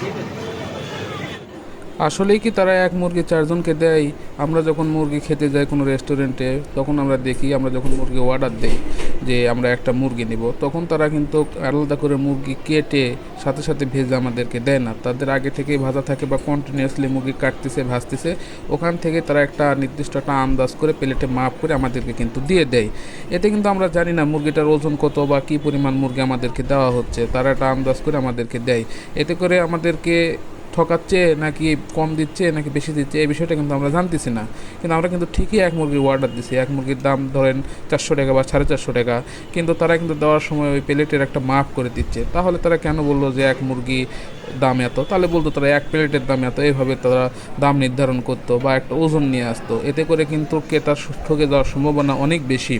Thank you. আসলেই কি তারা এক মুরগি চারজনকে দেয়? আমরা যখন মুরগি খেতে যাই কোনো রেস্টুরেন্টে তখন আমরা দেখি, আমরা যখন মুরগি অর্ডার দিই যে আমরা একটা মুরগি নিব, তখন তারা কিন্তু আলাদা করে মুরগি কেটে সাথে সাথে ভেজে আমাদেরকে দেয় না। তাদের আগে থেকেই ভাজা থাকে বা কন্টিনিউয়াসলি মুরগি কাটতেছে, ভাজতেছে। ওখান থেকে তারা একটা নির্দিষ্ট একটা আন্দাজ করে প্লেটে মাপ করে আমাদেরকে কিন্তু দিয়ে দেয়। এতে কিন্তু আমরা জানি না মুরগিটার ওজন কত বা কী পরিমাণ মুরগি আমাদেরকে দেওয়া হচ্ছে। তারা একটা আন্দাজ করে আমাদেরকে দেয়। এতে করে আমাদেরকে ঠকাচ্ছে, নাকি কম দিচ্ছে, নাকি বেশি দিচ্ছে, এই বিষয়টা কিন্তু আমরা জানতেছি না। কিন্তু আমরা কিন্তু ঠিকই এক মুরগির অর্ডার দিছি। এক মুরগির দাম ধরেন চারশো টাকা বা সাড়ে চারশো টাকা। কিন্তু তারা কিন্তু দেওয়ার সময় ওই প্লেটের একটা মাপ করে দিচ্ছে। তাহলে তারা কেন বলল যে এক মুরগি দাম এত? তাহলে বলতো তারা এক প্লেটের দাম এত। এইভাবে তারা দাম নির্ধারণ করতো বা একটা ওজন নিয়ে আসতো। এতে করে কিন্তু ক্রেতার ঠকে যাওয়ার সম্ভাবনা অনেক বেশি।